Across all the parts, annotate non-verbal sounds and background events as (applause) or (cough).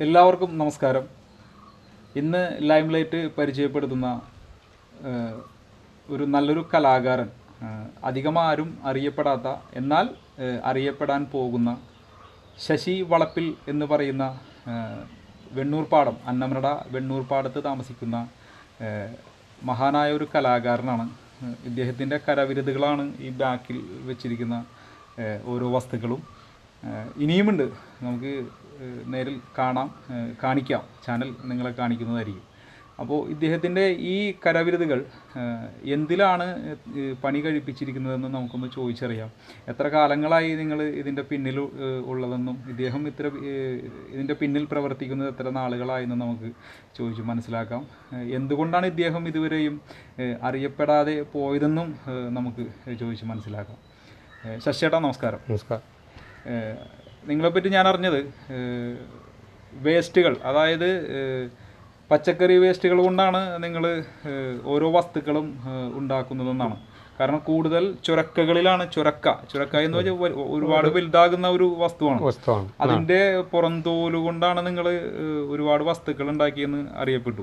എല്ലാവർക്കും നമസ്കാരം. ഇന്ന് ലൈം ലൈറ്റ് പരിചയപ്പെടുത്തുന്ന ഒരു നല്ലൊരു കലാകാരൻ അധികമാരും അറിയപ്പെടാത്ത എന്നാൽ അറിയപ്പെടാൻ പോകുന്ന ശശി വളപ്പിൽ എന്ന് പറയുന്ന വെണ്ണൂർപ്പാടം അന്നമനട താമസിക്കുന്ന മഹാനായ ഒരു കലാകാരനാണ്. ഇദ്ദേഹത്തിന്റെ കരവിരുതുകളാണ് ഈ ബാക്കിൽ വെച്ചിരിക്കുന്ന ഓരോ വസ്തുക്കളും. ഇനിയുമുണ്ട്. നമുക്ക് നേരിൽ കാണാം കാണിക്കാം. ചാനൽ നിങ്ങളെ കാണിക്കുന്നതായിരിക്കും. അപ്പോൾ ഇദ്ദേഹത്തിന്റെ ഈ കരവിരുതുകൾ എന്തിലാണ് പണി കഴിപ്പിച്ചിരിക്കുന്നതെന്ന് നമുക്കൊന്ന് ചോദിച്ചറിയാം. എത്ര കാലങ്ങളായി നിങ്ങൾ ഇതിന്റെ പിന്നിൽ ഉള്ളതെന്നും ഇദ്ദേഹം ഇത്ര ഇതിന്റെ പിന്നിൽ പ്രവർത്തിക്കുന്നത് എത്ര നാളുകളായെന്നും നമുക്ക് ചോദിച്ചു മനസ്സിലാക്കാം. എന്തുകൊണ്ടാണ് ഇദ്ദേഹം ഇതുവരെയും അറിയപ്പെടാതെ പോയതെന്നും നമുക്ക് ചോദിച്ച് മനസ്സിലാക്കാം. ശശിയേട്ടാ നമസ്കാരം. നമസ്കാരം. നിങ്ങളെപ്പറ്റി ഞാൻ അറിഞ്ഞത് വേസ്റ്റുകൾ. അതായത് പച്ചക്കറി വേസ്റ്റുകൾ കൊണ്ടാണ് നിങ്ങൾ ഓരോ വസ്തുക്കളും ഉണ്ടാക്കുന്നതെന്നാണ്. കാരണം കൂടുതൽ ചുരക്കകളിലാണ് ചുരക്ക. ചുരക്ക എന്ന് വെച്ചാൽ ഒരുപാട് വലുതാകുന്ന ഒരു വസ്തുവാണ്. അതിന്റെ പുറന്തോൽ കൊണ്ടാണ് നിങ്ങൾ ഒരുപാട് വസ്തുക്കൾ ഉണ്ടാക്കിയെന്ന് അറിയപ്പെട്ടു.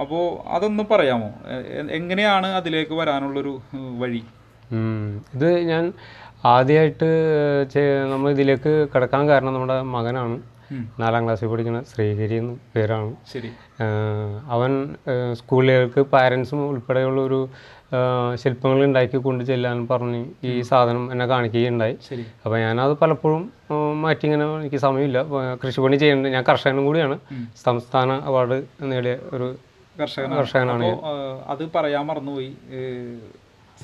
അപ്പോൾ അതൊന്ന് പറയാമോ? എങ്ങനെയാണ് അതിലേക്ക് വരാനുള്ളൊരു വഴി? ഇത് ഞാൻ ആദ്യമായിട്ട് നമ്മൾ ഇതിലേക്ക് കിടക്കാൻ കാരണം നമ്മുടെ മകനാണ്. നാലാം ക്ലാസ്സിൽ പഠിക്കുന്ന ശ്രീഹരി എന്ന് പേരാണ്. ശരി. അവൻ സ്കൂളിലേക്ക് സ്കൂളുകൾക്ക് പാരൻസും ഉൾപ്പെടെയുള്ള ഒരു ശില്പങ്ങൾ ഉണ്ടാക്കി കൊണ്ട് ചെല്ലാൻ പറഞ്ഞ് ഈ സാധനം എന്നെ കാണിക്കുകയുണ്ടായി. അപ്പോൾ ഞാനത് പലപ്പോഴും മാറ്റി ഇങ്ങനെ എനിക്ക് സമയമില്ല. കൃഷിപ്പണി ചെയ്യേണ്ടത് ഞാൻ കർഷകനും കൂടിയാണ്. സംസ്ഥാന അവാർഡ് നേടിയ ഒരു കർഷകനാണ്. അത് പറയാൻ മറന്നുപോയി.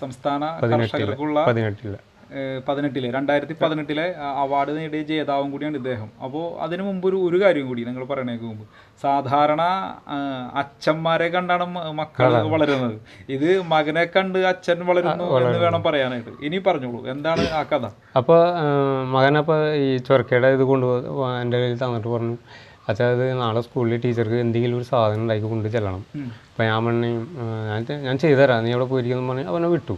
സംസ്ഥാന കർഷകർക്കുള്ള പതിനെട്ടില്ല. പതിനെട്ടിലെ രണ്ടായിരത്തി പതിനെട്ടിലെ അവാർഡ് നേടിയ ജേതാവും കൂടിയാണ് ഇദ്ദേഹം. അപ്പോൾ അതിനു മുമ്പ് ഒരു ഒരു കാര്യം കൂടി നിങ്ങൾ പറയണേക്ക് മുമ്പ്. സാധാരണ അച്ഛന്മാരെ കണ്ടാണ് മക്കൾ വളരുന്നത്. ഇത് മകനെ കണ്ട് അച്ഛൻ വളരുന്നു എന്ന് വേണം പറയാനായിട്ട്. ഇനി പറഞ്ഞോളൂ. എന്താണ് ആ കഥ? അപ്പോൾ മകനപ്പോൾ ഈ ചൊരക്കയുടെ ഇത് കൊണ്ട് എന്റെ കയ്യിൽ തന്നിട്ട് പറഞ്ഞു. ഇത് നാളെ സ്കൂളിൽ ടീച്ചർക്ക് എന്തെങ്കിലും ഒരു സാധനം ഉണ്ടാക്കി കൊണ്ട് ചെല്ലണം. അപ്പം ഞാൻ പറഞ്ഞു ഞാൻ ഞാൻ ചെയ്തുതരാം. നീ അവിടെ പോയിരിക്കുന്നു പറഞ്ഞ് അവനെ വിട്ടു.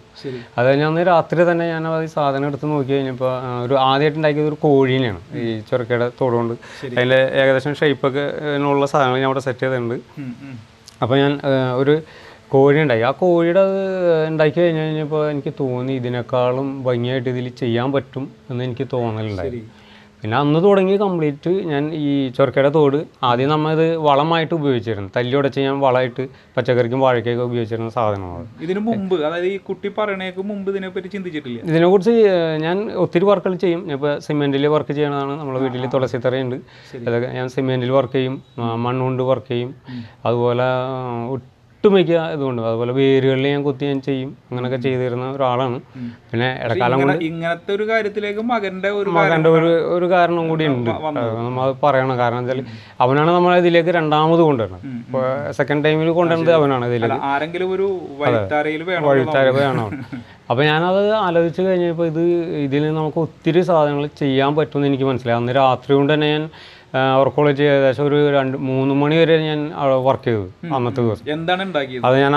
അത് കഴിഞ്ഞാൽ അന്ന് രാത്രി തന്നെ ഞാൻ അത് സാധനം എടുത്ത് നോക്കി കഴിഞ്ഞപ്പോൾ ഒരു ആദ്യമായിട്ട് ഉണ്ടാക്കിയത് ഒരു കോഴീനെയാണ് ഈ ചൊരക്കയുടെ തോടുകൊണ്ട്. അതിന്റെ ഏകദേശം ഷേപ്പൊക്കെ ഉള്ള സാധനങ്ങൾ ഞാൻ അവിടെ സെറ്റ് ചെയ്തിട്ടുണ്ട്. അപ്പോൾ ഞാൻ ഒരു കോഴി ഉണ്ടായി. ആ കോഴിയുടെ അത് ഉണ്ടാക്കി കഴിഞ്ഞ് കഴിഞ്ഞപ്പോൾ എനിക്ക് തോന്നി ഇതിനേക്കാളും ഭംഗിയായിട്ട് ഇതിൽ ചെയ്യാൻ പറ്റും എന്ന് എനിക്ക് തോന്നലുണ്ടായി. പിന്നെ അന്ന് തുടങ്ങി കംപ്ലീറ്റ് ഞാൻ ഈ ചൊരക്കയുടെ തോട് ആദ്യം നമ്മൾ ഇത് വളമായിട്ട് ഉപയോഗിച്ചിരുന്നു. തല്ലി ഉടച്ച് ഞാൻ വളമായിട്ട് പച്ചക്കറിക്കും വാഴയ്ക്കൊക്കെ ഉപയോഗിച്ചിരുന്ന സാധനമാണ് ഇതിനു മുമ്പ് അതായത് ഈ കുട്ടി പറയണേക്ക് മുമ്പ് ഇതിനെപ്പറ്റി ചിന്തിച്ചിട്ടില്ല? ഇതിനെക്കുറിച്ച് ഞാൻ ഒത്തിരി വർക്കുകൾ ചെയ്യും. ഇപ്പോൾ സിമെന്റിൽ വർക്ക് ചെയ്യണതാണ്. നമ്മുടെ വീട്ടിൽ തുളസിത്തറയുണ്ട്. അതൊക്കെ ഞാൻ സിമെന്റിൽ വർക്ക് ചെയ്യും. മണ്ണുകൊണ്ട് വർക്ക് ചെയ്യും. അതുപോലെ ഒട്ടുമിക്ക ഇതുകൊണ്ട് അതുപോലെ വേരുകളിൽ ഞാൻ കുത്തി ഞാൻ ചെയ്യും. അങ്ങനെയൊക്കെ ചെയ്തിരുന്ന ഒരാളാണ്. പിന്നെ ഇടക്കാലം കൊണ്ട് ഇങ്ങനത്തെ ഒരു കാര്യത്തിലേക്ക് മകന്റെ ഒരു മകന്റെ ഒരു ഒരു കാരണം കൂടി ഉണ്ട്. നമ്മൾ പറയണം. കാരണം വെച്ചാൽ അവനാണ് നമ്മളെ ഇതിലേക്ക് രണ്ടാമത് കൊണ്ടുവരുന്നത്. സെക്കൻഡ് ടൈമിൽ കൊണ്ടുവരുന്നത് അവനാണ് ഇതിലേക്ക്. ആരെങ്കിലും ഒരു വേണം (laughs) അപ്പോൾ ഞാനത് ആലോചിച്ച് കഴിഞ്ഞപ്പോൾ ഇത് ഇതിൽ നമുക്ക് ഒത്തിരി സാധനങ്ങൾ ചെയ്യാൻ പറ്റുമെന്ന് എനിക്ക് മനസ്സിലായി. അന്ന് രാത്രി കൊണ്ട് തന്നെ ഞാൻ വർക്ക് ഏകദേശം ഒരു രണ്ട് മൂന്ന് മണി വരെ ഞാൻ വർക്ക് ചെയ്തു അന്നത്തെ ദിവസം. എന്താണ് ഉണ്ടാക്കിയത്? അത് ഞാൻ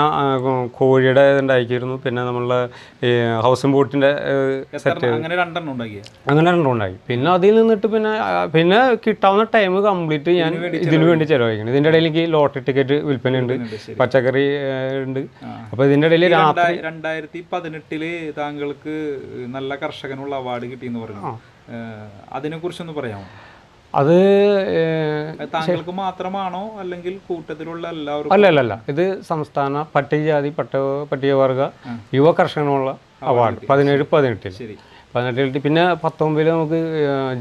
കോഴിയുടെ ഉണ്ടാക്കിയിരുന്നു. പിന്നെ നമ്മളുടെ ഈ ഹൗസിംഗ് ബോട്ടിന്റെ സെറ്റ് അങ്ങനെ രണ്ടെണ്ണം ഉണ്ടാക്കി അങ്ങനെ രണ്ടെണ്ണം ഉണ്ടായി പിന്നെ അതിൽ നിന്നിട്ട് പിന്നെ പിന്നെ കിട്ടാവുന്ന ടൈം കംപ്ലീറ്റ് ഞാൻ ഇതിനു വേണ്ടി ചിലവഴിക്കണം ഇതിന്റെ ഇടയിൽ എനിക്ക് ലോട്ടറി ടിക്കറ്റ് വിൽപ്പനയുണ്ട്. ഉണ്ട് പച്ചക്കറി ഉണ്ട്. അപ്പോൾ ഇതിന്റെ ഇടയിൽ രാത്രി രണ്ടായി- രണ്ടായിരത്തി പതിനെട്ടിൽ താങ്കൾക്ക് നല്ല കർഷകനുള്ള അവാർഡ് കിട്ടിയെന്ന് പറഞ്ഞു അതിനെ കുറിച്ചൊന്ന് പറയാമോ? അത് താങ്കൾക്ക് മാത്രമാണോ? അല്ലെങ്കിൽ കൂട്ടത്തിലുള്ള എല്ലാവർക്കും? അല്ല അല്ല അല്ല ഇത് സംസ്ഥാന പട്ടികജാതി പട്ട പട്ടികവർഗ യുവ കർഷകനുള്ള അവാർഡ് പതിനേഴ് പതിനെട്ടിൽ പതിനെട്ടിൽ പിന്നെ പത്തൊമ്പതിൽ നമുക്ക്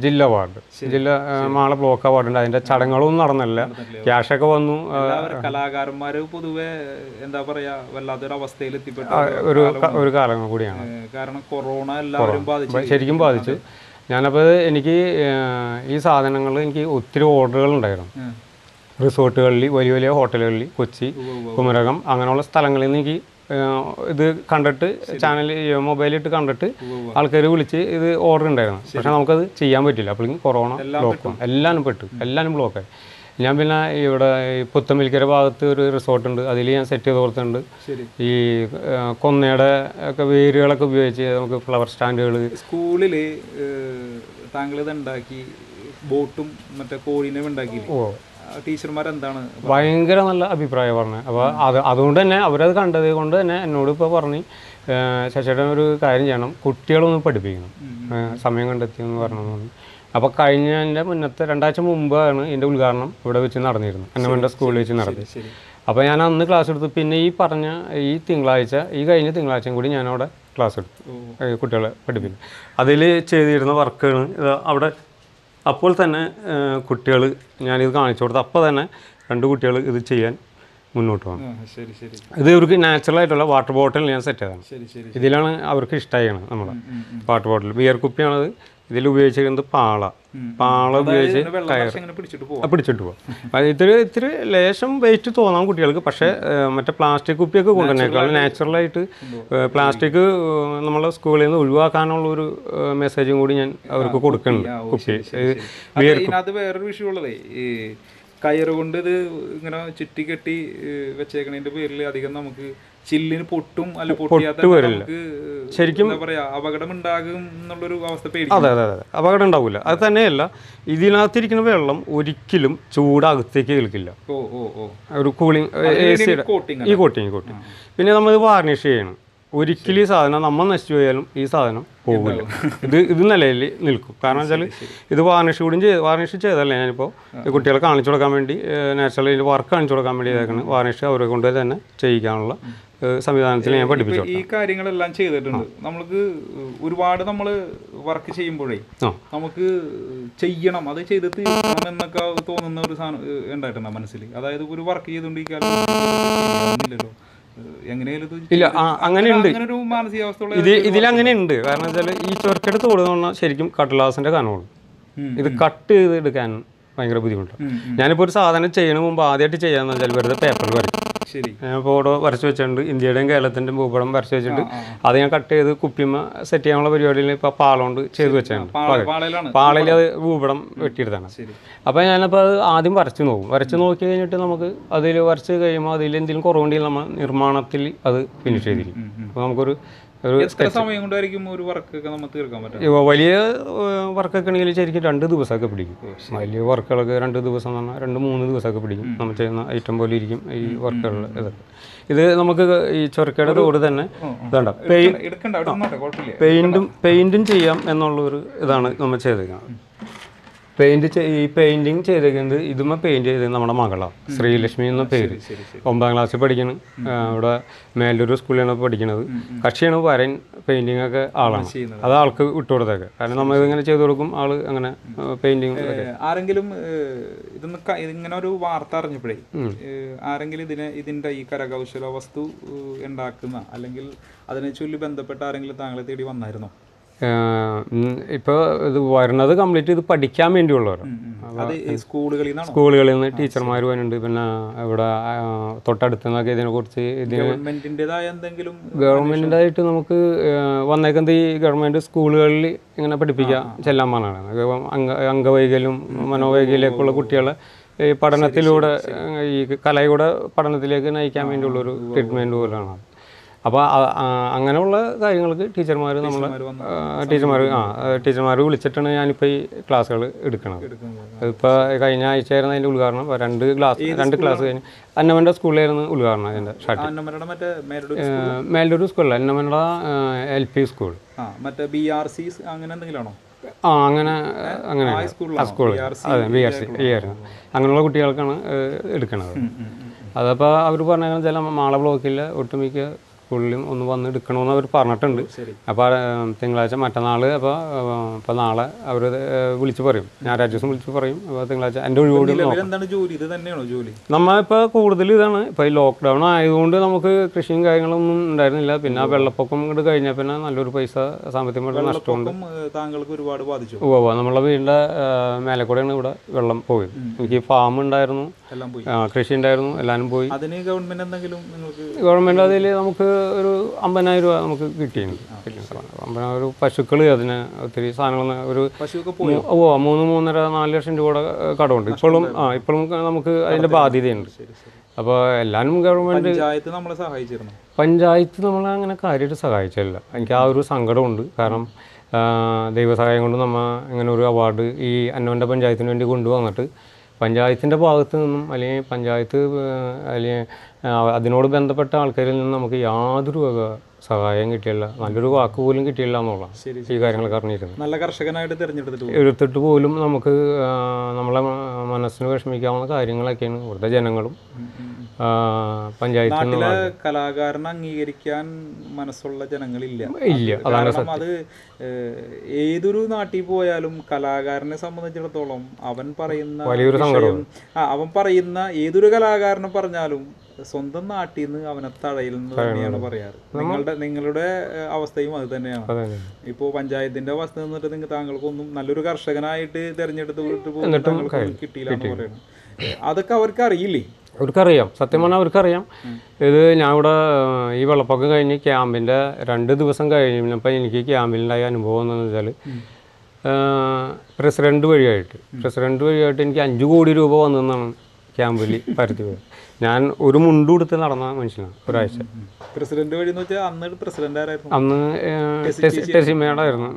ജില്ല അവാർഡ്. ജില്ല മാള ബ്ലോക്ക് അവാർഡ് ഉണ്ട് അതിന്റെ ചടങ്ങുകളൊന്നും നടന്നില്ല. ക്യാഷൊക്കെ വന്നു. കലാകാരന്മാർ പൊതുവെ എന്താ പറയാ വല്ലാത്തൊരു അവസ്ഥയിൽ എത്തിപ്പെട്ട ഒരു കാലങ്ങൾ ഒരു കാലം കൂടിയാണ്. കാരണം കൊറോണ എല്ലാവരും ശരിക്കും ബാധിച്ചു. ഞാനപ്പോൾ എനിക്ക് ഈ സാധനങ്ങൾ എനിക്ക് ഒത്തിരി ഓർഡറുകൾ ഉണ്ടായിരുന്നു. റിസോർട്ടുകളിൽ വലിയ വലിയ ഹോട്ടലുകളിൽ കൊച്ചി കുമരകം അങ്ങനെയുള്ള സ്ഥലങ്ങളിൽ നിന്ന് എനിക്ക് ഇത് കണ്ടിട്ട് ചാനൽ മൊബൈലിട്ട് കണ്ടിട്ട് ആൾക്കാർ വിളിച്ച് ഇത് ഓർഡർ ഉണ്ടായിരുന്നു. പക്ഷെ നമുക്കത് ചെയ്യാൻ പറ്റില്ല. അപ്പോഴേക്കും കൊറോണ ബ്ലോക്ക് എല്ലാവരും പെട്ടു. എല്ലാവരും ബ്ലോക്കായി ഞാൻ പിന്നെ ഇവിടെ ഈ പുത്തമ്പിൽക്കര ഭാഗത്ത് ഒരു റിസോർട്ടുണ്ട് അതിൽ ഞാൻ സെറ്റ് ചെയ്ത് കൊടുത്തിട്ടുണ്ട് ഈ കൊന്നയുടെ ഒക്കെ വേരുകളൊക്കെ ഉപയോഗിച്ച് നമുക്ക് ഫ്ലവർ സ്റ്റാൻഡുകൾ സ്കൂളിൽ താങ്കൾ ഇത് ഉണ്ടാക്കി ബോട്ടും മറ്റേ കോഴീനെ ഉണ്ടാക്കി ഓ. ടീച്ചർമാർ എന്താണ് ഭയങ്കര നല്ല അഭിപ്രായം പറഞ്ഞത് അപ്പോൾ അത് അതുകൊണ്ട് തന്നെ അവരത് കണ്ടത് കൊണ്ട് തന്നെ എന്നോട് ഇപ്പോൾ പറഞ്ഞു ശശിയുടെ ഒരു കാര്യം ചെയ്യണം. കുട്ടികളൊന്ന് പഠിപ്പിക്കണം. സമയം കണ്ടെത്തി എന്ന് പറഞ്ഞു. അപ്പോൾ കഴിഞ്ഞ എന്റെ മുന്നത്തെ രണ്ടാഴ്ച മുമ്പാണ് ഇതിന്റെ ഉദ്ഘാടനം ഇവിടെ വെച്ച് നടന്നിരുന്നത്. അന്നമന്റെ സ്കൂളിൽ വെച്ച് നടത്തി അപ്പോൾ ഞാൻ അന്ന് ക്ലാസ് എടുത്തു. പിന്നെ ഈ പറഞ്ഞ ഈ തിങ്കളാഴ്ച ഈ കഴിഞ്ഞ തിങ്കളാഴ്ചയും കൂടി ഞാൻ അവിടെ ക്ലാസ് എടുത്തു കുട്ടികളെ പഠിപ്പിക്കും അതിൽ ചെയ്തിരുന്ന വർക്കുകൾ അവിടെ അപ്പോൾ തന്നെ കുട്ടികൾ ഞാനിത് കാണിച്ചു കൊടുത്തു അപ്പോൾ തന്നെ രണ്ട് കുട്ടികൾ ഇത് ചെയ്യാൻ മുന്നോട്ട് വന്നു. ശരി ശരി. ഇത് ഇവർക്ക് നാച്ചുറൽ ആയിട്ടുള്ള വാട്ടർ ബോട്ടിൽ ഞാൻ സെറ്റ് ചെയ്തതാണ്. ഇതിലാണ് അവർക്ക് ഇഷ്ടമായത് നമ്മുടെ വാട്ടർ ബോട്ടിൽ ബിയർ കുപ്പിയാണത്. ഇതിൽ ഉപയോഗിച്ചിരിക്കുന്നത് പാള പാള ഉപയോഗിച്ച് പിടിച്ചിട്ട് പോകും ഇത്തിരി ഇത്തിരി ലേശം വെയിറ്റ് തോന്നാം കുട്ടികൾക്ക്. പക്ഷേ മറ്റേ പ്ലാസ്റ്റിക് കുപ്പിയൊക്കെ കൊണ്ടുവന്നേക്കാൾ നാച്ചുറലായിട്ട് പ്ലാസ്റ്റിക് നമ്മളെ സ്കൂളിൽ നിന്ന് ഒഴിവാക്കാനുള്ള ഒരു മെസ്സേജും കൂടി ഞാൻ അവർക്ക് കൊടുക്കുന്നുണ്ട്. കുപ്പി. അത് വേറൊരു വിഷയമുള്ളതേ ഈ കയറ് കൊണ്ട് ഇത് ഇങ്ങനെ ചുറ്റി കെട്ടി വെച്ചേക്കണതിന്റെ പേരിൽ അധികം നമുക്ക് ചില്ലിന് പൊട്ടും അല്ല പൊട്ടിയാത്ത ശരിക്കും പറയാ അപകടം ഉണ്ടാകും എന്നുള്ളൊരു അവസ്ഥ അതെ അതെ അതെ അപകടം ഉണ്ടാവില്ല അത് തന്നെയല്ല ഇതിനകത്തിരിക്കുന്ന വെള്ളം ഒരിക്കലും ചൂടകത്തേക്ക് കേൾക്കില്ല ഒരു കൂളിംഗ് എ സിയുടെ കോട്ടിങ് ഈ കോട്ടിങ് കോട്ടി പിന്നെ നമ്മൾ വാർണിഷ് ചെയ്യണം. ഒരിക്കലും ഈ സാധനം നമ്മൾ നശിച്ചു പോയാലും ഈ സാധനം പോകില്ല ഇത് ഇത് നിലയിൽ നിൽക്കും. കാരണം വെച്ചാൽ ഇത് വാർണിഷ് കൂടി ചെയ്ത് വാർണിഷ് ചെയ്തല്ലേ ഞാനിപ്പോൾ കുട്ടികളെ കാണിച്ചു കൊടുക്കാൻ വേണ്ടി നാച്ചുറൽ വർക്ക് കാണിച്ചു കൊടുക്കാൻ വേണ്ടി ഇതാക്കണം. വാർണിഷ് അവരെ കൊണ്ട് തന്നെ ചെയ്യിക്കാനുള്ള സംവിധാനത്തിൽ ഞാൻ പഠിപ്പിച്ചു ഈ കാര്യങ്ങളെല്ലാം ചെയ്തിട്ടുണ്ട്. നമ്മൾക്ക് ഒരുപാട് നമ്മൾ വർക്ക് ചെയ്യുമ്പോഴേ നമുക്ക് ചെയ്യണം. അത് ചെയ്ത് തീർക്കണം എന്നൊക്കെ തോന്നുന്ന ഒരു സാധനം ഉണ്ടായിട്ടുണ്ടോ മനസ്സിൽ അതായത് ഒരു വർക്ക് ഇത് ഇല്ല അങ്ങനെ ഉണ്ട്. ഇത് ഇതിലങ്ങനെ ഉണ്ട്? കാരണം വെച്ചാൽ ഈ ചൊരക്കെടുത്ത് കൊടുക്കുന്ന ശരിക്കും കട്ടിലാസിന്റെ കനമാണ്. ഇത് കട്ട് ചെയ്ത് എടുക്കാൻ ഭയങ്കര ബുദ്ധിമുട്ടാണ്. ഞാനിപ്പോൾ ഒരു സാധനം ചെയ്യണ മുമ്പ് ആദ്യമായിട്ട് ചെയ്യാന്ന് വെച്ചാൽ വെറുതെ പേപ്പറിൽ വരയ്ക്കും. ശരി. ഞാൻ ഇവിടെ വരച്ച് വെച്ചിട്ടുണ്ട്. ഇന്ത്യയുടെയും കേരളത്തിന്റെയും ഭൂപടം വരച്ച് വെച്ചിട്ടുണ്ട് അത് ഞാൻ കട്ട് ചെയ്ത് കുപ്പിമ സെറ്റ് ചെയ്യാനുള്ള പരിപാടിയിൽ ഇപ്പൊ പാളോണ്ട് ചെയ്ത് വെച്ചിട്ടുണ്ട് പാളയിൽ അത് ഭൂപടം വെട്ടിയെടുത്താണ് അപ്പൊ ഞാനപ്പോൾ അത് ആദ്യം വരച്ച് നോക്കും. വരച്ച് നോക്കി കഴിഞ്ഞിട്ട് നമുക്ക് അതിൽ വരച്ച് കഴിയുമ്പോൾ അതിൽ എന്തെങ്കിലും കുറവുണ്ടെങ്കിൽ നമ്മൾ നിർമ്മാണത്തിൽ അത് ഫിനിഷ് ചെയ്തിരിക്കും. അപ്പോൾ നമുക്കൊരു എത്ര സമയം കൊണ്ടായിരിക്കും ഒരു വർക്ക് നമ്മൾ തീർക്കാൻ പറ്റും വലിയ വർക്കൊക്കെ ആണെങ്കിൽ ശരിക്കും രണ്ട് ദിവസമൊക്കെ പിടിക്കും. വലിയ വർക്കുകളൊക്കെ രണ്ട് ദിവസം എന്ന് പറഞ്ഞാൽ രണ്ട് മൂന്ന് ദിവസമൊക്കെ പിടിക്കും. നമ്മൾ ചെയ്യുന്ന ഐറ്റം പോലെ ഇരിക്കും ഈ വർക്കുകളിൽ ഇതൊക്കെ. ഇത് നമുക്ക് ഈ ചൊരക്കയുടെ തോട് തന്നെ ഇതാണ്ട. പെയിന്റും പെയിന്റും പെയിന്റും പെയിന്റും ചെയ്യാം എന്നുള്ളൊരു ഇതാണ് നമ്മൾ ചെയ്തേക്കുന്നത്. പെയിന്റ് ഈ പെയിന്റിങ് ചെയ്തേക്കുന്നത് ഇതുമ്മ പെയിന്റ് ചെയ്തത് നമ്മുടെ മകളാണ് ശ്രീലക്ഷ്മി എന്ന പേര്. ഒമ്പതാം ക്ലാസ്സിൽ പഠിക്കണം. അവിടെ മേലൂർ സ്കൂളിലാണ് പഠിക്കുന്നത് കക്ഷിയാണ് വരൻ പെയിന്റിംഗ് ഒക്കെ ആളാണ്. അത് ആൾക്ക് വിട്ടുകൊടുത്തേക്ക് കാരണം നമ്മൾ ഇതിങ്ങനെ ചെയ്തു കൊടുക്കും ആൾ അങ്ങനെ പെയിന്റിങ് ആരെങ്കിലും ഇങ്ങനെ ഒരു വാർത്ത അറിഞ്ഞപ്പോഴേ ആരെങ്കിലും ഇതിനെ ഇതിന്റെ ഈ കരകൗശല വസ്തു ഉണ്ടാക്കുന്ന അല്ലെങ്കിൽ അതിനെ ചൊല്ലി ബന്ധപ്പെട്ട ആരെങ്കിലും താങ്കളെ തേടി വന്നായിരുന്നോ? ഇപ്പോൾ ഇത് വരുന്നത് കംപ്ലീറ്റ് ഇത് പഠിക്കാൻ വേണ്ടിയുള്ളവരാണ് സ്കൂളുകളിൽ നിന്ന് ടീച്ചർമാർ വരുന്നുണ്ട്. പിന്നെ ഇവിടെ തൊട്ടടുത്ത് നിന്നൊക്കെ ഇതിനെക്കുറിച്ച് ഇതിന് ഗവൺമെന്റിന്റെതായിട്ട് എന്തെങ്കിലും ഗവൺമെന്റിന്റെ ആയിട്ട് നമുക്ക് വന്നേക്കുന്നത് ഈ ഗവൺമെന്റ് സ്കൂളുകളിൽ ഇങ്ങനെ പഠിപ്പിക്കുക ചെല്ലാൻ പറഞ്ഞാണ് അംഗ അംഗവൈകല്യം മനോവൈകല്യമൊക്കെയുള്ള കുട്ടികളെ ഈ പഠനത്തിലൂടെ ഈ കലയുടെ പഠനത്തിലേക്ക് നയിക്കാൻ വേണ്ടിയുള്ളൊരു ട്രീറ്റ്മെന്റ് പോലെയാണ്. അപ്പോൾ അങ്ങനെയുള്ള കാര്യങ്ങൾക്ക് ടീച്ചർമാർ നമ്മൾ ടീച്ചർമാർ ആ ടീച്ചർമാർ വിളിച്ചിട്ടാണ് ഞാനിപ്പോൾ ഈ ക്ലാസ്സുകൾ എടുക്കണത്. ഇപ്പോൾ കഴിഞ്ഞ ആഴ്ച ആയിരുന്നു അതിന്റെ ഉദ്ഘാടനം. രണ്ട് ക്ലാസ് രണ്ട് ക്ലാസ് കഴിഞ്ഞ് അന്നമന്റെ സ്കൂളിലായിരുന്നു ഉദ്ഘാടനം അതിന്റെ മേലോട് മേലൂർ സ്കൂളല്ല അന്നമൻഡ എൽ പി സ്കൂൾ മറ്റേ ബി ആർ സി അങ്ങനെ എന്തെങ്കിലും ആണോ? ആ അങ്ങനെ അങ്ങനെ? സ്കൂൾ അതെ ബി ആർ സി ബി ആയിരുന്നു. അങ്ങനെയുള്ള കുട്ടികൾക്കാണ് എടുക്കുന്നത് അതപ്പോൾ അവർ പറഞ്ഞാൽ ചില മാള ബ്ലോക്കിലെ ഒട്ടുമിക്ക സ്കൂളിലും ഒന്ന് വന്ന് എടുക്കണമെന്ന് അവർ പറഞ്ഞിട്ടുണ്ട്. അപ്പോൾ തിങ്കളാഴ്ച മറ്റന്നാൾ അപ്പോൾ അപ്പോൾ നാളെ അവർ വിളിച്ച് പറയും. ഞായറാഴ്ച ദിവസം വിളിച്ച് പറയും. അപ്പോൾ തിങ്കളാഴ്ച എന്റെ ഒഴിവോട് നമ്മളിപ്പോൾ കൂടുതൽ ഇതാണ്. ഇപ്പോൾ ഈ ലോക്ക്ഡൗൺ ആയതുകൊണ്ട് നമുക്ക് കൃഷിയും കാര്യങ്ങളൊന്നും ഉണ്ടായിരുന്നില്ല. പിന്നെ ആ വെള്ളപ്പൊക്കം ഇങ്ങോട്ട് കഴിഞ്ഞാൽ പിന്നെ നല്ലൊരു പൈസ സാമ്പത്തികമായിട്ട് നഷ്ടമുണ്ട്. താങ്കൾക്ക് ഒരുപാട് ബാധിച്ചു? ഉവ്വ് നമ്മളെ വീടിന്റെ മേലെ കൂടെയാണ് ഇവിടെ വെള്ളം പോയത്. എനിക്ക് ഫാം ഉണ്ടായിരുന്നു. എല്ലാം പോയി. കൃഷി ഉണ്ടായിരുന്നു. എല്ലാവരും പോയി. അതിന് ഗവൺമെന്റ് എന്തെങ്കിലും ഗവൺമെന്റ് അതിൽ നമുക്ക് ഒരു അമ്പതിനായിരം രൂപ നമുക്ക് കിട്ടിയിട്ടുണ്ട്. അമ്പതിനായിരം ഒരു പശുക്കൾ അതിന് ഒത്തിരി സാധനങ്ങൾ ഒരു ഓ മൂന്ന് മൂന്നര നാല് ലക്ഷം രൂപയുടെ കടമുണ്ട്. ഇപ്പോഴും ആ ഇപ്പോഴും നമുക്ക് അതിന്റെ ബാധ്യതയുണ്ട്. അപ്പോൾ എല്ലാവരും ഗവൺമെന്റ് പഞ്ചായത്ത് നമ്മളെ സഹായിച്ചിരുന്നു. പഞ്ചായത്ത് നമ്മളെ അങ്ങനെ കാര്യമായിട്ട് സഹായിച്ചില്ല എനിക്ക് ആ ഒരു സങ്കടമുണ്ട്. കാരണം ദൈവസഹായം കൊണ്ട് നമ്മൾ ഇങ്ങനെ ഒരു അവാർഡ് ഈ അന്നവന്റെ പഞ്ചായത്തിന് വേണ്ടി കൊണ്ടുവന്നിട്ട് പഞ്ചായത്തിന്റെ ഭാഗത്തു നിന്നും അല്ലെങ്കിൽ പഞ്ചായത്ത് അല്ലെങ്കിൽ അതിനോട് ബന്ധപ്പെട്ട ആൾക്കാരിൽ നിന്നും നമുക്ക് യാതൊരു വക സഹായം കിട്ടിയില്ല. നല്ലൊരു വാക്ക് പോലും കിട്ടിയില്ല എന്നുള്ളതാണ് ഈ കാര്യങ്ങളൊക്കെ അറിഞ്ഞിരുന്നത് നല്ല കർഷകനായിട്ട് തിരഞ്ഞെടുത്തിട്ട് എടുത്തിട്ട് പോലും നമുക്ക് നമ്മളെ മനസ്സിന് വിഷമിക്കാവുന്ന കാര്യങ്ങളൊക്കെയാണ് ഇവിടുത്തെ ജനങ്ങളും. നാട്ടിലെ കലാകാരനെ അംഗീകരിക്കാൻ മനസ്സുള്ള ജനങ്ങളില്ല. ഇല്ല അതാണ് കാരണം അത് ഏതൊരു നാട്ടിൽ പോയാലും കലാകാരനെ സംബന്ധിച്ചിടത്തോളം അവൻ പറയുന്ന വലിയൊരു അവൻ പറയുന്ന ഏതൊരു കലാകാരനെ പറഞ്ഞാലും സ്വന്തം നാട്ടിൽ നിന്ന് അവനെ തഴയുന്നത് തന്നെയാണ് പറയാറ്. നിങ്ങളുടെ നിങ്ങളുടെ അവസ്ഥയും അത് തന്നെയാണ്. ഇപ്പോ പഞ്ചായത്തിന്റെ അവസ്ഥ നിന്നിട്ട് നിങ്ങൾ താങ്കൾക്കൊന്നും നല്ലൊരു കർഷകനായിട്ട് തെരഞ്ഞെടുത്ത് കിട്ടിയില്ല എന്ന് പറയുന്നത് അതൊക്കെ അവർക്ക് അറിയില്ലേ അവർക്കറിയാം. സത്യം പറഞ്ഞാൽ അവർക്കറിയാം. ഇത് ഞാൻ ഇവിടെ ഈ വെള്ളപ്പൊക്കം കഴിഞ്ഞ് ക്യാമ്പിന്റെ രണ്ട് ദിവസം കഴിഞ്ഞപ്പോൾ എനിക്ക് ക്യാമ്പിലുണ്ടായ അനുഭവം എന്താണെന്ന് വെച്ചാൽ പ്രസിഡന്റ് വഴിയായിട്ട് പ്രസിഡന്റ് വഴിയായിട്ട് എനിക്ക് അഞ്ച് കോടി രൂപ വന്നെന്നാണ് ക്യാമ്പിൽ പരത്തി പോയത്. ഞാൻ ഒരു മുണ്ട് കൊടുത്ത് നടന്ന മനുഷ്യനാണ് ഒരാഴ്ച. പ്രസിഡന്റ് വഴി അന്ന് പ്രസിഡന്റ് ആരായിരുന്നു? അന്ന് ടെസിമേടായിരുന്നു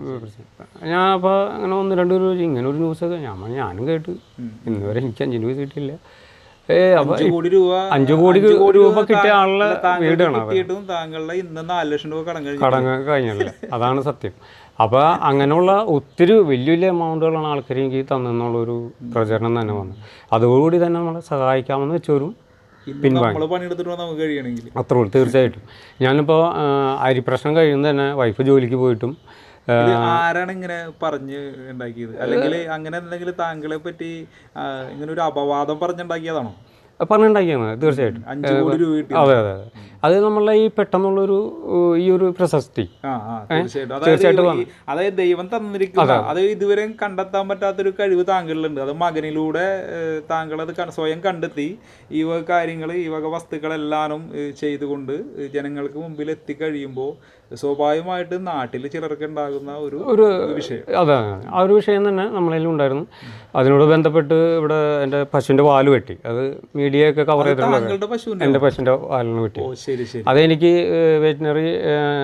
ഞാൻ അപ്പോൾ അങ്ങനെ ഒന്ന് രണ്ട് രൂപ ഇങ്ങനെ ഒരു ന്യൂസൊക്കെ ഞാൻ ഞാനും കേട്ട്. ഇന്ന് വരെ എനിക്ക് അഞ്ച് രൂപ കിട്ടിയില്ല. ഏ കോടി രൂപ അഞ്ച് കോടി രൂപ കിട്ടിയ ആളുടെ വീടാണ് താങ്കളുടെ ഇന്ന് നാല് ലക്ഷം രൂപ കടം കഴിഞ്ഞല്ലേ അതാണ് സത്യം. അപ്പോൾ അങ്ങനെയുള്ള ഒത്തിരി വലിയ വലിയ എമൗണ്ടുകളാണ് ആൾക്കാർ എനിക്ക് തന്നെന്നുള്ളൊരു പ്രചരണം തന്നെ വന്നത്. അതോടുകൂടി തന്നെ നമ്മളെ സഹായിക്കാമെന്ന് വെച്ചവരും പണിയെടുത്തിട്ട് നമുക്ക് കഴിയണമെങ്കിൽ അത്രേ ഉള്ളൂ തീർച്ചയായിട്ടും. ഞാനിപ്പോൾ അരി പ്രശ്നം കഴിയുന്നത് തന്നെ വൈഫ് ജോലിക്ക് പോയിട്ടും ആരാണ് ഇങ്ങനെ പറഞ്ഞ് ഉണ്ടാക്കിയത് അല്ലെങ്കിൽ അങ്ങനെ എന്തെങ്കിലും താങ്കളെ പറ്റി ഇങ്ങനെ ഒരു അപവാദം പറഞ്ഞുണ്ടാക്കിയതാണോ? പറഞ്ഞുണ്ടാക്കിയാണ് തീർച്ചയായിട്ടും. അഞ്ചു കോടി രൂപ അതെ അതെ. അത് നമ്മളെ ഈ പെട്ടെന്നുള്ളൊരു ഈ ഒരു പ്രശസ്തി. തീർച്ചയായിട്ടും. അതായത് ദൈവം തന്നിരിക്കുന്ന അത്. ഇതുവരെ കണ്ടെത്താൻ പറ്റാത്തൊരു കഴിവ് താങ്കളിലുണ്ട്. അത് മകനിലൂടെ താങ്കൾ അത് സ്വയം കണ്ടെത്തി ഈ വക കാര്യങ്ങൾ ഈ വക വസ്തുക്കളെല്ലാനും ചെയ്തുകൊണ്ട് ജനങ്ങൾക്ക് മുമ്പിൽ എത്തിക്കഴിയുമ്പോൾ സ്വാഭാവികമായിട്ട് നാട്ടിൽ ചിലർക്ക് ഉണ്ടാകുന്ന ഒരു ഒരു വിഷയം. അതെ ആ ഒരു വിഷയം തന്നെ നമ്മളിൽ ഉണ്ടായിരുന്നു. അതിനോട് ബന്ധപ്പെട്ട് ഇവിടെ എന്റെ പശുവിന്റെ വാൽ വെട്ടി. അത് മീഡിയ ഒക്കെ കവർ ചെയ്തിട്ടുള്ളത് എന്റെ പശുവിന്റെ വാലിന് വെട്ടി. അതെനിക്ക് വെറ്റിനറി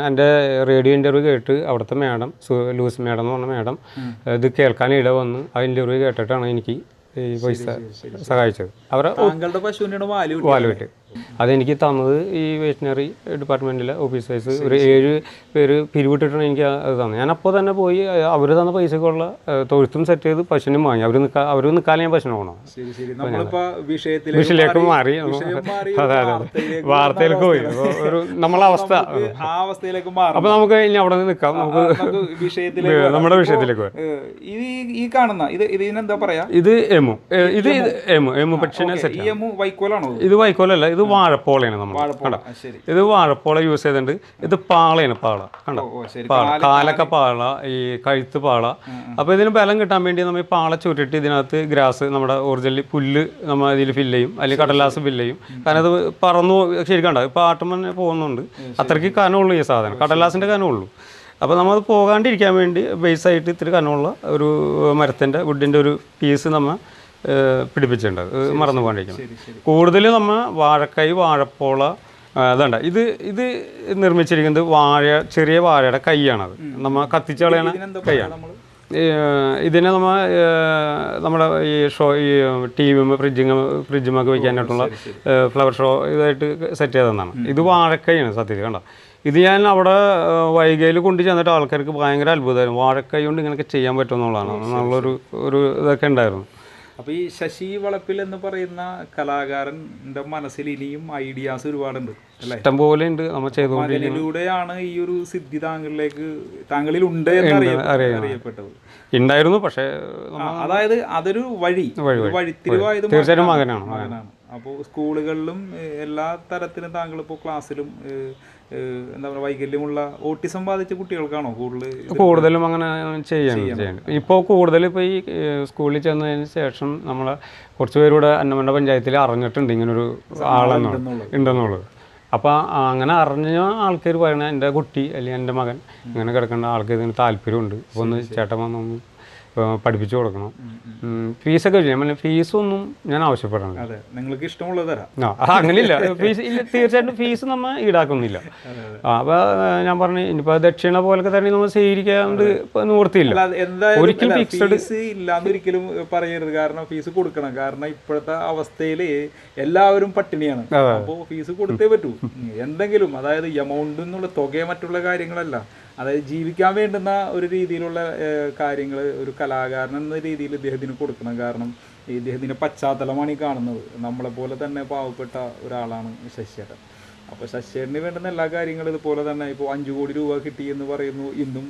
എന്റെ റേഡിയോ ഇന്റർവ്യൂ കേട്ട് അവിടുത്തെ മാഡം ലൂസ് മാഡം എന്ന് പറഞ്ഞ മാഡം ഇത് കേൾക്കാൻ ഇട വന്ന് ആ ഇന്റർവ്യൂ കേട്ടിട്ടാണ് എനിക്ക് ഈ പൈസ സഹായിച്ചത്. അവരുടെ വാലുവിട്ട് പശുവിന്റെ അതെനിക്ക് തന്നത് ഈ വെറ്റിനറി ഡിപ്പാർട്ട്മെന്റിലെ ഓഫീസേഴ്സ് ഒരു ഏഴ് പേര് പിരിവിട്ടിട്ടാണ് എനിക്ക് അത് തന്നത്. ഞാൻ അപ്പോൾ തന്നെ പോയി അവർ തന്ന പൈസക്കുള്ള തൊഴുത്തും സെറ്റ് ചെയ്ത് പശുവിനും വാങ്ങി. അവർ നിൽക്കാൻ അവർ നിൽക്കാതെ ഞാൻ പശുവിനെ പോകണം വിഷയത്തിലേക്ക് വിഷയിലേക്ക് മാറി അതെ അതെ വാർത്തയിലേക്ക് പോയി. ഒരു നമ്മളെ അവസ്ഥ. അപ്പോൾ നമുക്ക് ഇനി അവിടെ നിന്ന് നിൽക്കാം. നമുക്ക് (laughs) നമ്മുടെ വിഷയത്തിലേക്ക് ഇത് ഈ- കാണുന്ന ഇത് ഇതിനെന്താ പറയാ? ഇത് എമു. ഇത് എമു. എമു. പക്ഷേ ഇത് വൈക്കോലല്ല ഇത്? ഇത് വാഴപ്പോളയാണ് നമ്മൾ കണ്ടോ? ഇത് വാഴപ്പോള യൂസ് ചെയ്തിട്ടുണ്ട്. ഇത് പാളയാണ് പാള കണ്ടോ? പാള. കാലൊക്കെ പാള ഈ കഴുത്ത് പാള. അപ്പോൾ ഇതിന് ബലം കിട്ടാൻ വേണ്ടി നമ്മൾ ഈ പാള ചുരുട്ടി ഇതിനകത്ത് ഗ്രാസ് നമ്മുടെ ഒറിജിനൽ പുല്ല് നമ്മൾ ഇതിൽ ഫില്ല് ചെയ്യും. അല്ലെങ്കിൽ കടലാസ് ഫില്ല് ചെയ്യും. കാരണം അത് പറന്നു ശരിക്കണ്ട ശരി കണ്ടോ? ഇപ്പോൾ ആട്ടം തന്നെ പോകുന്നുണ്ട്. അത്രയ്ക്ക് കനമുള്ളൂ ഈ സാധനം. കടലാസിന്റെ കനമുള്ളൂ. അപ്പോൾ നമ്മൾ പോകാണ്ടിരിക്കാൻ വേണ്ടി ബേസായിട്ട് ഇത്തിരി കനമുള്ള ഒരു മരത്തിന്റെ വുഡിന്റെ ഒരു പീസ് നമ്മൾ പിടിപ്പിച്ചിട്ടുണ്ട്. മറന്നു പോകാണ്ടിരിക്കണം കൂടുതൽ നമ്മൾ വാഴക്കൈ വാഴപ്പോള അതുണ്ട് ഇത് ഇത് നിർമ്മിച്ചിരിക്കുന്നത് വാഴ ചെറിയ വാഴയുടെ കൈയാണത് നമ്മൾ കത്തിച്ച് കളയണ കൈയാണ്. ഇതിനെ നമ്മൾ നമ്മുടെ ഈ ഷോ ഈ ടി വി ഫ്രിഡ്ജിങ് ഫ്രിഡ്ജുമൊക്കെ വയ്ക്കാനായിട്ടുള്ള ഫ്ലവർ ഷോ ഇതായിട്ട് സെറ്റ് ചെയ്തതാണ് ഇത് വാഴക്കൈയാണ് സത്യത്തിൽ കണ്ടോ. ഇത് ഞാൻ അവിടെ വൈകയിൽ കൊണ്ടു ചെന്നിട്ട് ആൾക്കാർക്ക് ഭയങ്കര അത്ഭുതമായിരുന്നു. വാഴക്കൈ കൊണ്ട് ഇങ്ങനെയൊക്കെ ചെയ്യാൻ പറ്റുമെന്നുള്ളതാണ്. നല്ലൊരു ഒരു ഇതൊക്കെ ഉണ്ടായിരുന്നു. അപ്പൊ ഈ ശശി വളപ്പിൽ എന്ന് പറയുന്ന കലാകാരന്റെ മനസ്സിൽ ഇനിയും ഐഡിയാസ് ഒരുപാടുണ്ട് അല്ലേ? ഇഷ്ടംപോലെ ഉണ്ട്. നമ്മൾ അതിലൂടെയാണ് ഈ ഒരു സിദ്ധി താങ്കളിലേക്ക് താങ്കളിൽ ഉണ്ട് അറിയപ്പെട്ടത്. ഉണ്ടായിരുന്നു പക്ഷേ അതായത് അതൊരു വഴി. വഴിത്തിരിവായത് തീർച്ചയായിട്ടും മകനാണ്. മകനാണ് അപ്പോൾ സ്കൂളുകളിലും എല്ലാ തരത്തിലും താങ്കൾ ഇപ്പോൾ ക്ലാസ്സിലും എന്താ പറയുക വൈകല്യമുള്ള ഓട്ടിസം ബാധിച്ച കുട്ടികൾക്കാണോ കൂടുതൽ കൂടുതലും അങ്ങനെ ചെയ്യണം ഇപ്പോൾ കൂടുതൽ ഇപ്പോൾ ഈ സ്കൂളിൽ ചെന്നതിന് ശേഷം നമ്മൾ കുറച്ച് പേരൂടെ അന്നമണ്ട പഞ്ചായത്തിൽ അറിഞ്ഞിട്ടുണ്ട് ഇങ്ങനൊരു ആളെന്നുള്ളത് ഉണ്ടെന്നുള്ളത്. അപ്പോൾ അങ്ങനെ അറിഞ്ഞ ആൾക്കാർ പറയണ എന്റെ കുട്ടി അല്ലെങ്കിൽ എന്റെ മകൻ ഇങ്ങനെ കിടക്കേണ്ട ആൾക്ക് ഇതിന് താല്പര്യമുണ്ട്. അപ്പോൾ ഒന്ന് ചേട്ടൻ വന്നൊന്ന് പഠിപ്പിച്ചു കൊടുക്കണം. ഫീസൊക്കെ ഞാൻ ഫീസൊന്നും ഞാൻ ആവശ്യപ്പെടണം നിങ്ങൾക്ക് ഇഷ്ടമുള്ള തരാം. ആ അങ്ങനെയില്ല. ഫീസ് ഇല്ല തീർച്ചയായിട്ടും ഫീസ് നമ്മൾ ഈടാക്കുന്നില്ല. അപ്പോൾ ഞാൻ പറഞ്ഞു ഇനിയിപ്പോൾ ദക്ഷിണ പോലൊക്കെ തന്നെ നമ്മൾ സ്വീകരിക്കാണ്ട് നിവൃത്തിയില്ല. ഒരിക്കലും ഫിക്സഡ് fixed- ഫീസ് ഇല്ലാന്ന് ഒരിക്കലും പറയരുത്. കാരണം ഫീസ് കൊടുക്കണം. കാരണം ഇപ്പോഴത്തെ അവസ്ഥയിൽ എല്ലാവരും പട്ടിണിയാണ്. അപ്പോൾ ഫീസ് കൊടുത്തേ പറ്റൂ. എന്തെങ്കിലും അതായത് എമൗണ്ട് എന്നുള്ള തുകയെ മറ്റുള്ള കാര്യങ്ങളല്ല. അതായത് ജീവിക്കാൻ വേണ്ടുന്ന ഒരു രീതിയിലുള്ള കാര്യങ്ങൾ ഒരു കലാകാരൻ എന്ന രീതിയിൽ ഇദ്ദേഹത്തിന് കൊടുക്കണം. കാരണം ഇദ്ദേഹത്തിന്റെ പശ്ചാത്തലമാണ് ഈ കാണുന്നത്. നമ്മളെ പോലെ തന്നെ പാവപ്പെട്ട ഒരാളാണ് ശശിയേട്ടൻ. അപ്പോൾ ശശിയേട്ടന് വേണ്ടുന്ന എല്ലാ കാര്യങ്ങളും ഇതുപോലെ തന്നെ ഇപ്പോൾ അഞ്ച് കോടി രൂപ കിട്ടി എന്ന് പറയുന്നു. ഇന്നും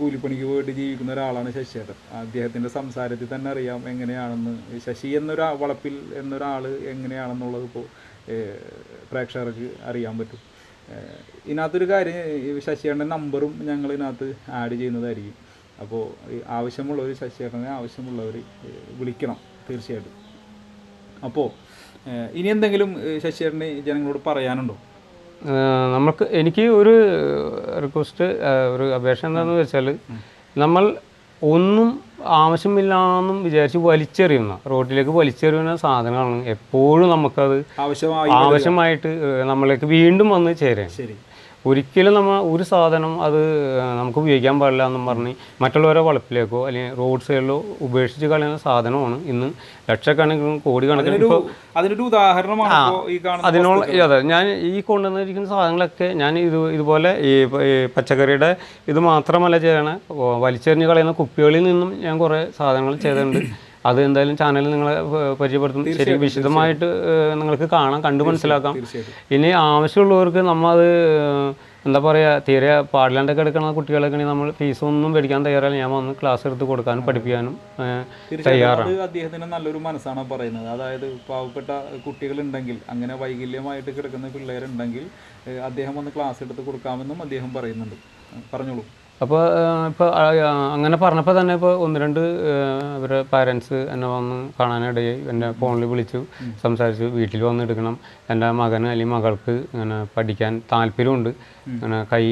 കൂലിപ്പണിക്ക് പോയിട്ട് ജീവിക്കുന്ന ഒരാളാണ് ശശിയേട്ടൻ. അദ്ദേഹത്തിന്റെ സംസാരത്തിൽ തന്നെ അറിയാം എങ്ങനെയാണെന്ന്. ശശി എന്നൊരാ വളപ്പിൽ എന്നൊരാൾ എങ്ങനെയാണെന്നുള്ളത് ഇപ്പോൾ പ്രേക്ഷകർക്ക് അറിയാൻ പറ്റും. ഇതിനകത്തൊരു കാര്യം ഈ ശശിയേട്ടന്റെ നമ്പറും ഞങ്ങൾ ഇതിനകത്ത് ആഡ് ചെയ്യുന്നതായിരിക്കും അപ്പോൾ ആവശ്യമുള്ളവർ ശശിയേട്ടനെ ആവശ്യമുള്ളവർ വിളിക്കണം തീർച്ചയായിട്ടും. അപ്പോൾ ഇനി എന്തെങ്കിലും ശശിയേട്ടന് ജനങ്ങളോട് പറയാനുണ്ടോ? നമുക്ക് എനിക്ക് ഒരു റിക്വസ്റ്റ് ഒരു അപേക്ഷ എന്താണെന്ന് വെച്ചാൽ നമ്മൾ ഒന്നും ആവശ്യമില്ലാന്നും വിചാരിച്ച് വലിച്ചെറിയുന്ന റോഡിലേക്ക് വലിച്ചെറിയുന്ന സാധനമാണ് എപ്പോഴും നമുക്കത് ആവശ്യമായി ആവശ്യമായിട്ട് നമ്മളേക്ക് നമ്മളിലേക്ക് വീണ്ടും വന്ന് ചേരാൻ. ശരി. ഒരിക്കലും നമ്മൾ ഒരു സാധനം അത് നമുക്ക് ഉപയോഗിക്കാൻ പാടില്ല എന്നും പറഞ്ഞ് മറ്റുള്ളവരെ വളപ്പിലേക്കോ അല്ലെങ്കിൽ റോഡ് സൈഡിലോ ഉപേക്ഷിച്ച് കളയുന്ന സാധനമാണ് ഇന്ന് ലക്ഷക്കണക്കിനും കോടിക്കണക്കിന് ഇപ്പോൾ അതിനൊരു ഉദാഹരണമാണ് അതിനുള്ള അതെ ഞാൻ ഈ കൊണ്ടുവന്നിരിക്കുന്ന സാധനങ്ങളൊക്കെ ഞാൻ ഇത് ഇതുപോലെ ഈ പച്ചക്കറിയുടെ ഇത് മാത്രമല്ല ചെയ്യണേ വലിച്ചെറിഞ്ഞ് കളയുന്ന കുപ്പികളിൽ നിന്നും ഞാൻ കുറേ സാധനങ്ങൾ ചെയ്തിട്ടുണ്ട്. അത് എന്തായാലും ചാനലിൽ നിങ്ങളെ പരിചയപ്പെടുത്തും. ശരി വിശദമായിട്ട് നിങ്ങൾക്ക് കാണാം കണ്ടു മനസ്സിലാക്കാം. ഇനി ആവശ്യമുള്ളവർക്ക് നമ്മൾ അത് എന്താ പറയുക തീരെ പാടില്ലാണ്ടൊക്കെ എടുക്കുന്ന കുട്ടികളൊക്കെ നമ്മൾ ഫീസ് ഒന്നും മേടിക്കാൻ തയ്യാറല്ല. ഞാൻ വന്ന് ക്ലാസ് എടുത്ത് കൊടുക്കാനും പഠിപ്പിക്കാനും തയ്യാറാണ്. അദ്ദേഹത്തിന് നല്ലൊരു മനസ്സാണ് പറയുന്നത്. അതായത് പാവപ്പെട്ട കുട്ടികളുണ്ടെങ്കിൽ അങ്ങനെ വൈകല്യമായിട്ട് കിടക്കുന്ന പിള്ളേരുണ്ടെങ്കിൽ അദ്ദേഹം വന്ന് ക്ലാസ് എടുത്ത് കൊടുക്കാമെന്നും അദ്ദേഹം പറയുന്നുണ്ട്. പറഞ്ഞോളൂ. അപ്പോൾ ഇപ്പോൾ അങ്ങനെ പറഞ്ഞപ്പോൾ തന്നെ ഇപ്പോൾ ഒന്ന് രണ്ട് അവരെ പാരൻസ് എന്നെ വന്ന് കാണാനിടയായി. എന്റെ ഫോണിൽ വിളിച്ചു സംസാരിച്ചു. വീട്ടിൽ വന്ന് എടുക്കണം. എന്റെ മകന് അല്ലെങ്കിൽ മകൾക്ക് ഇങ്ങനെ പഠിക്കാൻ താല്പര്യമുണ്ട്. ഇങ്ങനെ കൈ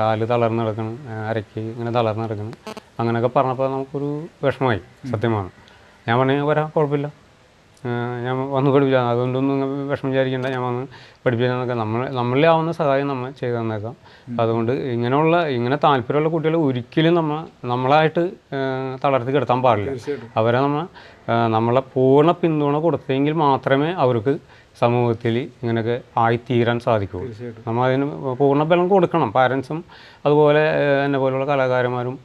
കാൽ തളർന്ന് കിടക്കണം അരക്ക് ഇങ്ങനെ തളർന്ന് കിടക്കണം അങ്ങനെയൊക്കെ പറഞ്ഞപ്പോൾ നമുക്കൊരു വിഷമമായി സത്യമാണ്. ഞാൻ പറഞ്ഞു വരാം കുഴപ്പമില്ല. ഞാൻ വന്ന് പഠിപ്പിച്ചാൽ അതുകൊണ്ടൊന്നും വിഷമം വിചാരിക്കേണ്ട. ഞാൻ വന്ന് പഠിപ്പിക്കാനൊക്കെ നമ്മൾ നമ്മളിൽ ആവുന്ന സഹായം നമ്മൾ ചെയ്തു തന്നേക്കാം. അതുകൊണ്ട് ഇങ്ങനെയുള്ള ഇങ്ങനെ താല്പര്യമുള്ള കുട്ടികളെ ഒരിക്കലും നമ്മൾ നമ്മളായിട്ട് തളർത്തി കിടത്താൻ പാടില്ല. അവരെ നമ്മൾ നമ്മളെ പൂർണ പിന്തുണ കൊടുത്തെങ്കിൽ മാത്രമേ അവർക്ക് സമൂഹത്തിൽ ഇങ്ങനെയൊക്കെ ആയിത്തീരാൻ സാധിക്കൂ. നമ്മൾ അതിന് പൂർണ ബലം കൊടുക്കണം. പാരൻസും അതുപോലെ എന്നെ പോലുള്ള കലാകാരന്മാരും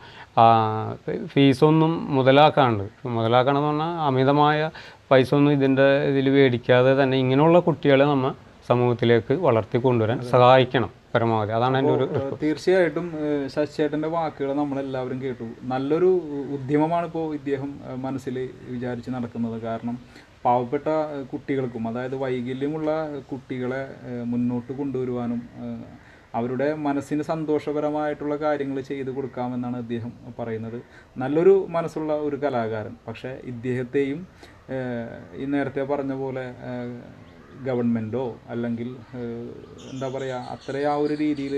ഫീസൊന്നും മുതലാക്കാണ്ട്. മുതലാക്കണമെന്ന് പറഞ്ഞാൽ അമിതമായ പൈസ ഒന്നും ഇതിന്റെ ഇതിൽ മേടിക്കാതെ തന്നെ ഇങ്ങനെയുള്ള കുട്ടികളെ നമ്മൾ സമൂഹത്തിലേക്ക് വളർത്തി കൊണ്ടുവരാൻ സഹായിക്കണം പരമാവധി. അതാണ് എന്റെ ഒരു തീർച്ചയായിട്ടും ശശിയേട്ടന്റെ ശശിചേട്ടന്റെ വാക്കുകൾ നമ്മളെല്ലാവരും കേട്ടു. നല്ലൊരു ഉദ്യമമാണ് ഇപ്പോൾ ഇദ്ദേഹം മനസ്സിൽ വിചാരിച്ച് നടക്കുന്നത്. കാരണം പാവപ്പെട്ട കുട്ടികൾക്കും അതായത് വൈകല്യമുള്ള കുട്ടികളെ മുന്നോട്ട് കൊണ്ടുവരുവാനും അവരുടെ മനസ്സിന് സന്തോഷപരമായിട്ടുള്ള കാര്യങ്ങൾ ചെയ്തു കൊടുക്കാമെന്നാണ് ഇദ്ദേഹം പറയുന്നത്. നല്ലൊരു മനസ്സുള്ള ഒരു കലാകാരൻ. പക്ഷേ ഇദ്ദേഹത്തെയും ഈ നേരത്തെ പറഞ്ഞ പോലെ ഗവൺമെന്റോ അല്ലെങ്കിൽ എന്താ പറയുക അത്ര ആ ഒരു രീതിയിൽ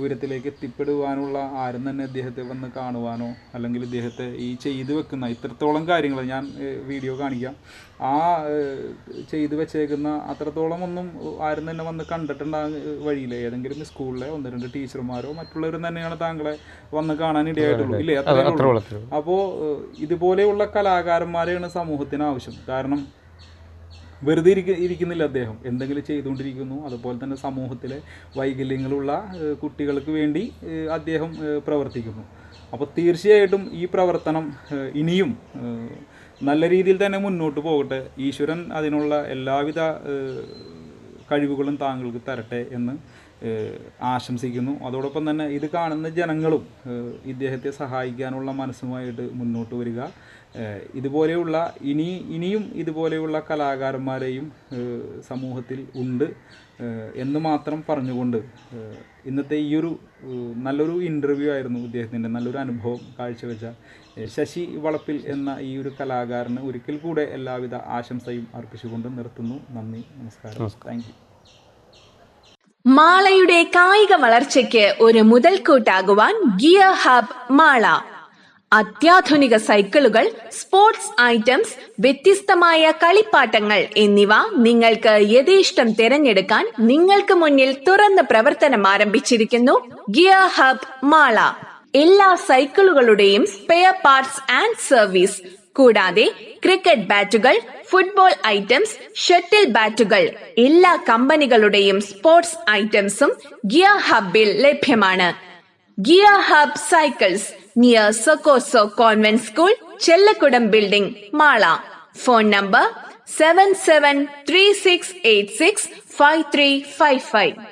ഉയരത്തിലേക്ക് എത്തിപ്പെടുവാനുള്ള ആരും തന്നെ അദ്ദേഹത്തെ വന്ന് കാണുവാനോ അല്ലെങ്കിൽ ഇദ്ദേഹത്തെ ഈ ചെയ്തു വെക്കുന്ന ഇത്രത്തോളം കാര്യങ്ങൾ ഞാൻ വീഡിയോ കാണിക്കാം. ആ ചെയ്തു വെച്ചേക്കുന്ന അത്രത്തോളം ഒന്നും ആരും തന്നെ വന്ന് കണ്ടിട്ടുണ്ടാ വഴിയില്ല ഏതെങ്കിലും സ്കൂളിലെ ഒന്ന് രണ്ട് ടീച്ചർമാരോ മറ്റുള്ളവരും തന്നെയാണ് താങ്കളെ വന്ന് കാണാൻ ഇടയായിട്ടുള്ളൂ ഇല്ലേ? അത്രേ അത്ര ഉള്ളൂ. അപ്പോൾ ഇതുപോലെയുള്ള കലാകാരന്മാരെയാണ് സമൂഹത്തിന് ആവശ്യം. കാരണം വെറുതെ ഇരിക്ക ഇരിക്കുന്നില്ല അദ്ദേഹം. എന്തെങ്കിലും ചെയ്തുകൊണ്ടിരിക്കുന്നു. അതുപോലെ തന്നെ സമൂഹത്തിലെ വൈകല്യങ്ങളുള്ള കുട്ടികൾക്ക് വേണ്ടി അദ്ദേഹം പ്രവർത്തിക്കുന്നു. അപ്പോൾ തീർച്ചയായിട്ടും ഈ പ്രവർത്തനം ഇനിയും നല്ല രീതിയിൽ തന്നെ മുന്നോട്ട് പോകട്ടെ. ഈശ്വരൻ അതിനുള്ള എല്ലാവിധ കഴിവുകളും താങ്കൾക്ക് തരട്ടെ എന്ന് ആശംസിക്കുന്നു. അതോടൊപ്പം തന്നെ ഇത് കാണുന്ന ജനങ്ങളും ഇദ്ദേഹത്തെ സഹായിക്കാനുള്ള മനസ്സുമായിട്ട് മുന്നോട്ട് വരിക. ഇതുപോലെയുള്ള ഇനി ഇനിയും ഇതുപോലെയുള്ള കലാകാരന്മാരെയും സമൂഹത്തിൽ ഉണ്ട് എന്ന് മാത്രം പറഞ്ഞുകൊണ്ട് ഇന്നത്തെ ഈ ഒരു നല്ലൊരു ഇന്റർവ്യൂ ആയിരുന്നു ഇദ്ദേഹത്തിന്റെ നല്ലൊരു അനുഭവം കാഴ്ചവെച്ച ശശി വളപ്പിൽ എന്ന ഈ ഒരു കലാകാരന് ഒരിക്കൽ കൂടെ എല്ലാവിധ ആശംസയും അർപ്പിച്ചുകൊണ്ട് നിർത്തുന്നു. നന്ദി നമസ്കാരം. താങ്ക് യു മാളയുടെ കായിക വളർച്ചയ്ക്ക് ഒരു മുതൽക്കൂട്ടാകുവാൻ ഗിയർ ഹബ് മാള അത്യാധുനിക സൈക്കിളുകൾ സ്പോർട്സ് ഐറ്റംസ് വ്യത്യസ്തമായ കളിപ്പാട്ടങ്ങൾ എന്നിവ നിങ്ങൾക്ക് യഥേഷ്ടം തിരഞ്ഞെടുക്കാൻ നിങ്ങൾക്ക് മുന്നിൽ തുറന്ന പ്രവർത്തനം ആരംഭിച്ചിരിക്കുന്നു. Gear hub Mala. എല്ലാ സൈക്കിളുകളുടെയും സ്പെയർ പാർട്സ് ആൻഡ് സർവീസ് കൂടാതെ ക്രിക്കറ്റ് ബാറ്റുകൾ ഫുട്ബോൾ ഐറ്റംസ് ഷട്ടിൽ ബാറ്റുകൾ. എല്ലാ കമ്പനികളുടെയും സ്പോർട്സ് ഐറ്റംസും ഗിയർ ഹബിൽ ലഭ്യമാണ്. Gear hub cycles. near Sokoso Convent School, Chellakudam Building, Mala. Phone number 7736865355.